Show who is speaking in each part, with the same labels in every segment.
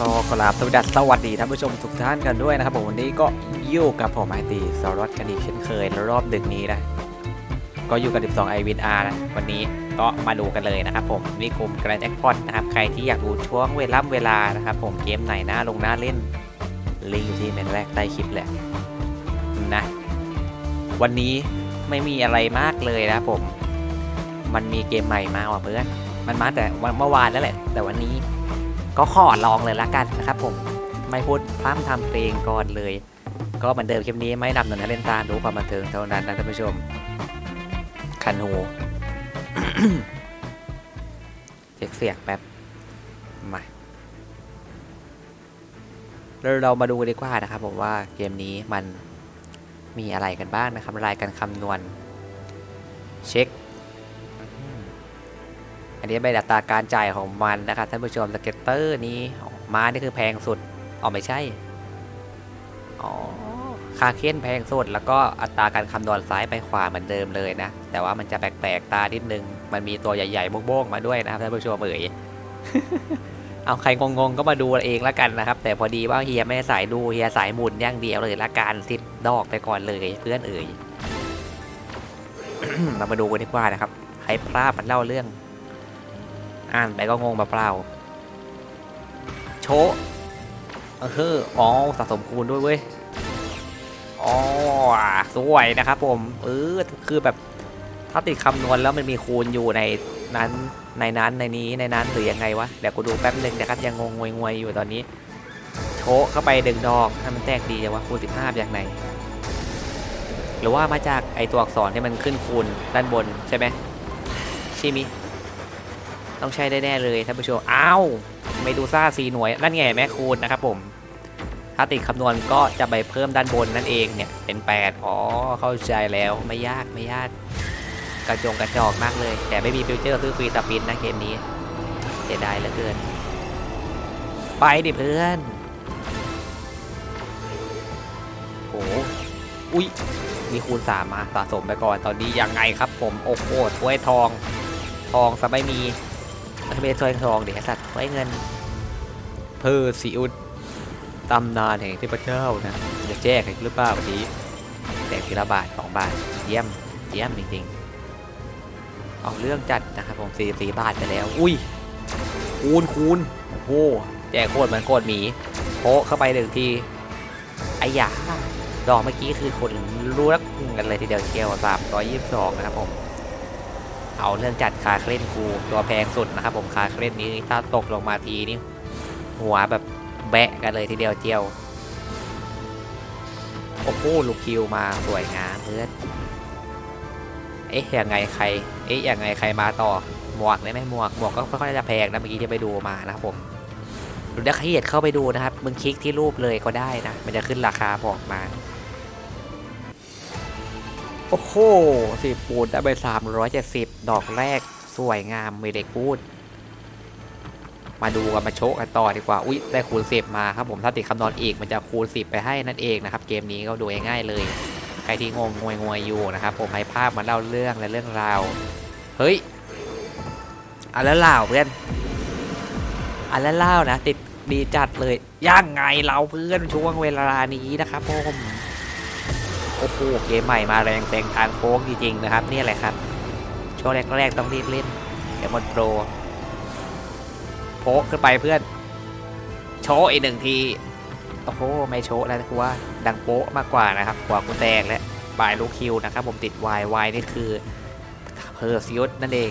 Speaker 1: ก็กราสวัสดีสวัสดีท่านผู้ชมทุกท่านกันด้วยนะครับผมวันนี้ก็อยู่กับผมไอตีสารวัตรกันอีกเช่นเคยรอบดึกนี้นะ ก็อยู่กับ 12 i w วิน R นะ วันนี้ก็มาดูกันเลยนะครับผมนี่กลุ่มแกรนด์แจ็คพอตนะครับ ใครที่อยากดูช่วงเวลาเวลานะครับผมเกมไหนน่าลงน่าเล่น ลิงก์อยู่ที่เมนแรกใต้คลิปแหละนะ วันนี้ไม่มีอะไรมากเลยนะครับผม มันมีเกมใหม่มาว่ะเพื่อนมันมาแต่วันเมื่อวานแล้วแหละ แต่วันนี้ ก็ขอลองเลยละกันนะครับผมไม่พูดพร่ำทำเพลงก่อนเลย ก็เหมือนเดิมคลิปนี้ไม่นำหนังเล่นตาดูความบันเทิงเท่านั้นนะท่านผู้ชม คันหูเช็คเสียงแป๊บมาแล้วเรามาดูกันดีกว่านะครับผมว่าเกมนี้มันมีอะไรกันบ้างนะครับรายการคำนวณ เช็ค อันนี้เป็นอัตราการจ่ายของมันนะครับท่านผู้ชมสเก็ตเตอร์นี้ออกมานี่คือแพงสุดอ๋อไม่ใช่อ๋อคาเค้นแพงสุดแล้วก็อัตราการคำนวณซ้ายไปขวาเหมือนเดิมเลยนะ แต่ว่ามันจะแปลกๆตานิดนึง มันมีตัวใหญ่ๆโบ้งๆมาด้วยนะครับท่านผู้ชมเอ๋ยเอาใครงงๆก็มาดูเองละกันนะครับ แต่พอดีว่าเฮียไม่สายดูเฮียสายหมุนอย่างเดียวเลยละกันสิบดอกไปก่อนเลยเพื่อนเอ๋ยเรามาดูกันดีกว่านะครับให้พลาดมันเล่าเรื่อง อ่านไปก็งงเปล่าๆโชเอออ๋อสะสมคูณด้วยเว้ยอ๋อสวยนะครับผม เออ คือแบบถ้าติดคำนวณแล้วมันมีคูณอยู่ในนั้น ในนั้นในนี้ในนั้นหรือยังไงวะ เดี๋ยวกูดูแป๊บนึงนะครับยังงงงวยๆอยู่ตอนนี้ โชเข้าไปดึงดอกให้มันแตกดีจังวะคูณ15จากไหน หรือว่ามาจากไอตัวอักษรที่มันขึ้นคูณด้านบนใช่ไหมใช่มิ ต้องใช้ได้แน่เลยท่านผู้ชมอ้าวเมดูซ่าสีหน่วย นั่นไงแม่คูณนะครับผมถ้าติดคำนวณก็จะไปเพิ่มด้านบนนั่นเองเนี่ยเป็น 8 อ๋อ เข้าใจแล้วไม่ยากไม่ยาก กระจงกระจอกมากเลย แต่ไม่มีฟิวเจอร์ซื้อฟรีสปินนะเกมนี้เสียดายเหลือเกิน ไปดิเพื่อนโอ้อุ้ยมีคูณ3มาสะสมไปก่อนตอนนี้ยังไงครับผม โอ้โหถ้วยทอง ทองซะไม่มี ไม่ใช่ถ้วยทองเดี๋ยวสัตว์ถ้วยเงิน เพอร์ซิอุสตำนานแห่งเทพเจ้านะจะแจ้งหรือเปล่าวันนี้แต่ทีละบาทสองบาท เยี่ยม เยี่ยมจริงๆ เอาเรื่องจัดนะครับผมสี่สี่บาทไปแล้ว อุ้ย คูณคูณโอ้โหแจกโคตรเหมือนโคตรหมีโพะเข้าไปหนึ่งทีไอ้ยาดอกเมื่อกี้คือคนรู้รักกันเลยทีเดียวเชียวสามร้อยยี่สิบสองนะครับผม เอาเรื่องจัดคาเคล่นกูตัวแพงสุดนะครับผมคาเคล่นนี้ถ้าตกลงมาทีนี่หัวแบบแบะกันเลยทีเดียวเจียวโอ้โหลูกคิวมาสวยงามเพื่อนเอ๊ะยังไงใคร เอ๊ะยังไงใครมาต่อหมวกได้ไหมหมวกหมวกก็ค่อยๆจะแพงนะเมื่อกี้ที่ไปดูมานะครับผมดูได้ขยีดเข้าไปดูนะครับมึงคลิกที่รูปเลยก็ได้นะ มันจะขึ้นราคาบอกมา โอ้โหสิบปูดได้ไปสามร้อยเจ็ดสิบดอกแรกสวยงามไม่ได้กูดมาดูกันมาโชกกันต่อดีกว่า อุ๊ยได้คูณสิบมาครับผมถ้าติดคำนวณอีกมันจะคูณสิบไปให้นั่นเองนะครับ เกมนี้ก็ดูง่ายๆเลย ใครที่งงงวยงวยอยู่นะครับผมให้ภาพมาเล่าเรื่องและเรื่องราว เฮ้ยอันแล้วเล่าเพื่อนอันแล้วเล่านะ ติดดีจัดเลยยังไงเราเพื่อนช่วงเวลานี้นะครับผม โอ้โหเกมใหม่มาแรงแซงทางโค้งจริงๆนะครับนี่แหละครับช่วงแรกๆต้องรีบเล่นเกมมอนโปรโพกขึ้นไปเพื่อน โชว์อีกหนึ่งที โอ้โห ไม่โชว์แล้วคือว่าดังโป๊ะมากกว่านะครับ กว่ากูแตกและปลายลูกคิวนะครับผมติดวายวายนี่คือเพอร์ซิอุสนั่นเอง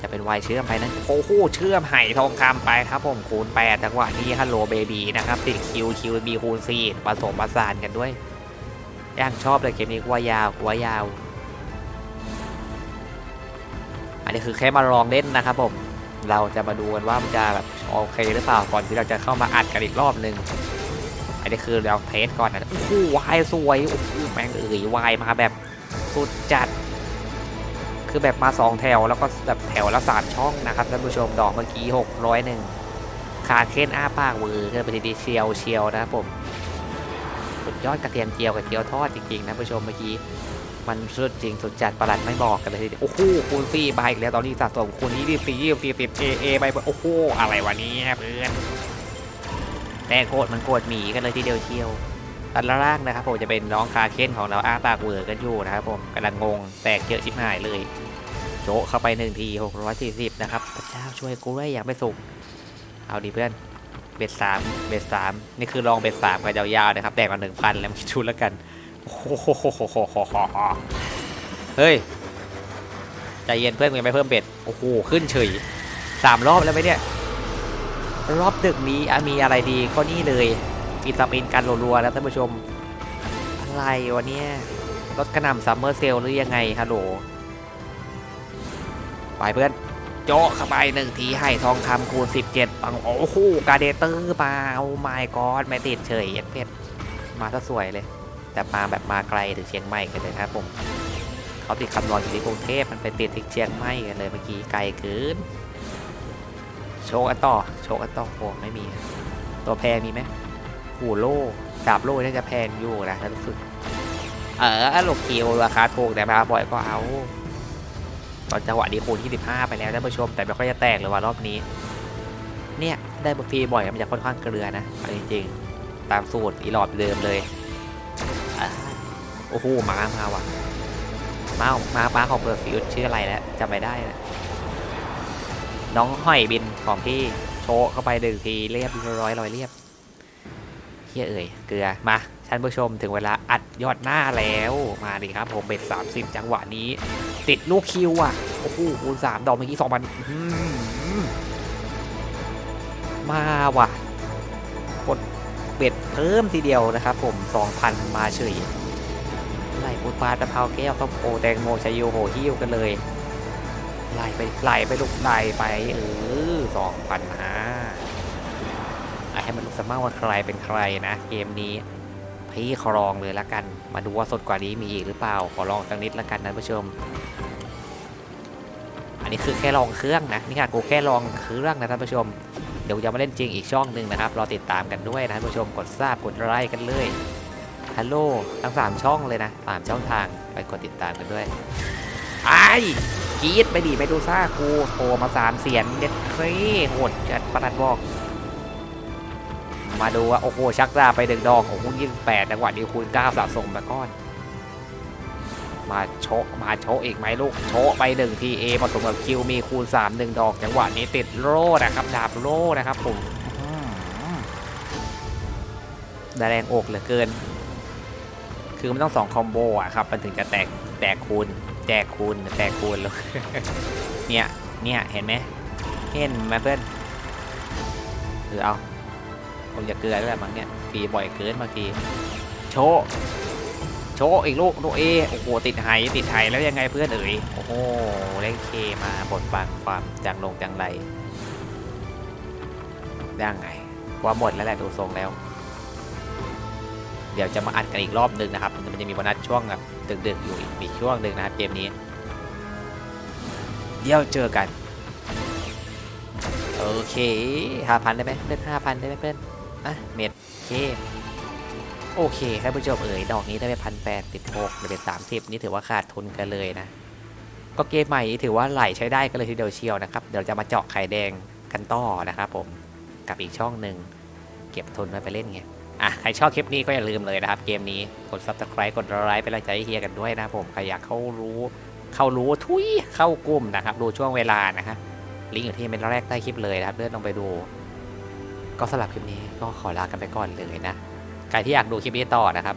Speaker 1: จะเป็นวายเชื่อมไปนั้นโอ้โหเชื่อมไห่ทองคำไปครับผมคูณ8จังหวะนี้ฮัลโหลเบบีนะครับติดคิวคิวบีคูณ4ผสมผสานกันด้วย ย่างชอบเลยเกมนี้กว่ายาวกว่ายาว อันนี้คือแค่มาลองเล่นนะครับผม เราจะมาดูกันว่ามันจะแบบโอเคหรือเปล่าก่อนที่เราจะเข้ามาอัดกันอีกรอบหนึ่งอันนี้คือเราเทสก่อนนะโอ้โหวายสวยโอ้โหแม่งเอ่ยวายมาแบบสุดจัด คือแบบมาสองแถวแล้วก็แบบแถวละสามช่องนะครับท่านผู้ชมดอกเมื่อกี้หกร้อยหนึ่งขาเค้นอ้าปากเวอร์เกินไปทีเดียวเชียวเชียวนะครับผม สุดยอดกระเทียมเจียวกับเจียวทอดจริงๆนะผู้ชมเมื่อกี้มันสุดจริงสุดจัดประหลัดไม่บอกกันเลยทีเดียวโอ้โหคูณสี่ใบอีกแล้วตอนนี้สะสมคูณนี้ดิสี่ยี่สิบติดเอเอไปโอ้โหอะไรวะเนี้เพื่อนแต่โกรธมันโกรธหมีกันเลยทีเดียวเชียวอันล่างนะครับผมจะเป็นน้องคาเคนของเราอาปากเวอร์กันอยู่นะครับผมกำลังงงแตกเยอะชิบหายเลยโจะเข้าไปหนึ่งที640นะครับพระเจ้าช่วยกูด้วยอย่างไม่สุกเอาดีเพื่อน เบ็ดสามเบ็ดสามนี่คือลองเบ็ดสามกันยาวๆนะครับแตกมาหนึ่งพันแล้วคิดดูแล้วกันโอ้โหเฮ้ยใจเย็นเพื่อนมึงไม่เพิ่มเบ็ดโอ้โหขึ้นเฉยสามรอบแล้วไหมเนี่ย รอบดึกนี้มีอะไรดีก็นี่เลยฟีตามินกันรัวๆแล้วท่านผู้ชม อะไรวะเนี่ยรถกระหน่ำซัมเมอร์เซลหรือยังไงฮัลโหลไปเพื่อน โจะเข้าไปหนึ่งทีให้ทองคำคูณ 17ปังโอ้โหกาเดเตอร์มาโอ้ไม่กอดไม่ติดเฉยเอ็ดเพชรมาซะสวยเลย แต่มาแบบมาไกลถึงเชียงใหม่กันเลยครับผมเขาติดคำนวณอยู่ที่กรุงเทพมันไปติดที่เชียงใหม่กันเลยเมื่อกี้ไกลเกินโชกันต่อโชกันต่อโอ้ไม่มี ตัวแพงมีไหมหูโล่ดาบโล่น่าจะแพงอยู่นะรู้สึกเออโลคิวราคาถูกแต่มาบ่อยก็เอา ตอนจังหวะนี้คูณ25 ไปแล้วท่านผู้ชม แต่ไม่ค่อยจะแตกเลยว่ารอบนี้ เนี่ยได้บางทีบ่อยมันจะค่อนข้างเกลือนะอาจริงๆ ตามสูตรอีหลอดเดิมเลยโอ้โหมามาว่ะมามาป้าของเปิดฟิวชื่ออะไรแล้วจำไม่ได้นะน้องห้อยบินของพี่โชว์เข้าไปหนึ่งทีเรียบร้อยรอยเรียบเฮียเอ่ยเกลือมาท่านผู้ชมถึงเวลาอัด ยอดหน้าแล้วมาดิครับผมเบ็ด30 จังหวะนี้ ติดลูกคิวอะโอ้โหคูณสามดอกเมื่อกี้สองพันมาว่ะกดเบ็ดเพิ่มทีเดียวนะครับผมสองพันมาเฉยไล่ปูปลาตะเภาแก้วต้มโอแตงโมชายโยโหฮิ้วกันเลยไล่ไปไล่ไปลูกไล่ไปเออสองพันห้าให้มันรู้สมาว่าใครเป็นใครนะเกมนี้ พี่ครองเลยละกัน มาดูว่าสดกว่านี้มีอีกหรือเปล่า ขอลองสักนิดละกันนะผู้ชม อันนี้คือแค่ลองเครื่องนะนี่ค่ะกูแค่ลองเครื่องนะท่านผู้ชม เดี๋ยวจะมาเล่นจริงอีกช่องหนึ่งนะครับ รอติดตามกันด้วยนะท่านผู้ชม กดทราบกดไลค์กันเลย ฮัลโหลทั้ง 3 ช่องเลยนะสามช่องทางไปกดติดตามกันด้วยไอ้กีดไปดีไปดูซ่ากูโทรมาสามเสียงเด็ดเครโหดจัดประหลัดบอก มาดูว่าโอ้โหชักดาบไปดึงดอกของคุณยี่สิบแปดจังหวะนี้คูณเก้าสะสมมาก้อน มาโชะมาโชะอีกไหมลูกโชะไปหนึ่งทีเอผสมกับคิวมีคูณ3 1ดอกจังหวะนี้ติดโล่นะครับดาบโล่นะครับผมดแรงอกเหลือเกิน คือมันต้องสองคอมโบอะครับมันถึงจะแตกแตกคูณแจกคูณแตกคูณเลยเนี่ยเนี่ยเห็นไหมเห็นไหมเพื่อนหรือเอา ผมจะเกลือแล้วแหละมั้งเนี่ยฟรีบ่อยเกินบางทีโชะโชว์อีกลูกลูกเอโอ้โหติดไหติดไหแล้วยังไงเพื่อนเอ๋ยโอ้โหเล่นเคมาบทบังความจังลงจังไรยังไงว่าหมดแล้วแหละดูทรงแล้ว เดี๋ยวจะมาอัดกันอีกรอบหนึ่งนะครับ มันจะมีโบนัสช่วงแบบดึกๆอยู่อีกอีกช่วงหนึ่งนะครับเกมนี้เดี๋ยวเจอกัน โอเคห้าพันได้ไหมเพื่อนห้าพันได้ไหมเพื่อน อะเม็ดโอเคโอเคท่านผู้ชมเอ๋ยดอกนี้ได้ไปพันแปดติดหกเป็นสามสิบนี่ถือว่าขาดทุนกันเลยนะ ก็เกมใหม่นี้ถือว่าไหลใช้ได้กันเลยทีเดียวเชียวนะครับ เดี๋ยวจะมาเจาะไข่แดงกันต่อนะครับผมกับอีกช่องหนึ่งเก็บทุนไว้ไปเล่นไงอะใครชอบคลิปนี้ก็อย่าลืมเลยนะครับ เกมนี้กด subscribe กดไลค์เป็นกำลังใจให้เฮียกันด้วยนะครับผมใครอยากเข้ารู้ เข้ารู้ทุยเข้ากลุ่มนะครับ ดูช่วงเวลานะฮะลิงก์อยู่ที่เมนแรกใต้คลิปเลยนะครับเลื่อนลงไปดู ก็สำหรับคลิปนี้ก็ขอลากันไปก่อนเลยนะ ใครที่อยากดูคลิปนี้ต่อนะครับ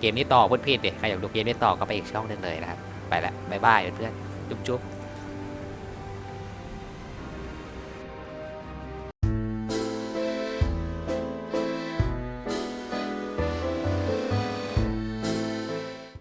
Speaker 1: เกมนี้ต่อพูดผิดดิใครอยากดูเกมนี้ต่อก็ไปอีกช่องหนึงเลยนะครับ ไปละบ๊ายบายเพื่อนๆจุ๊บๆ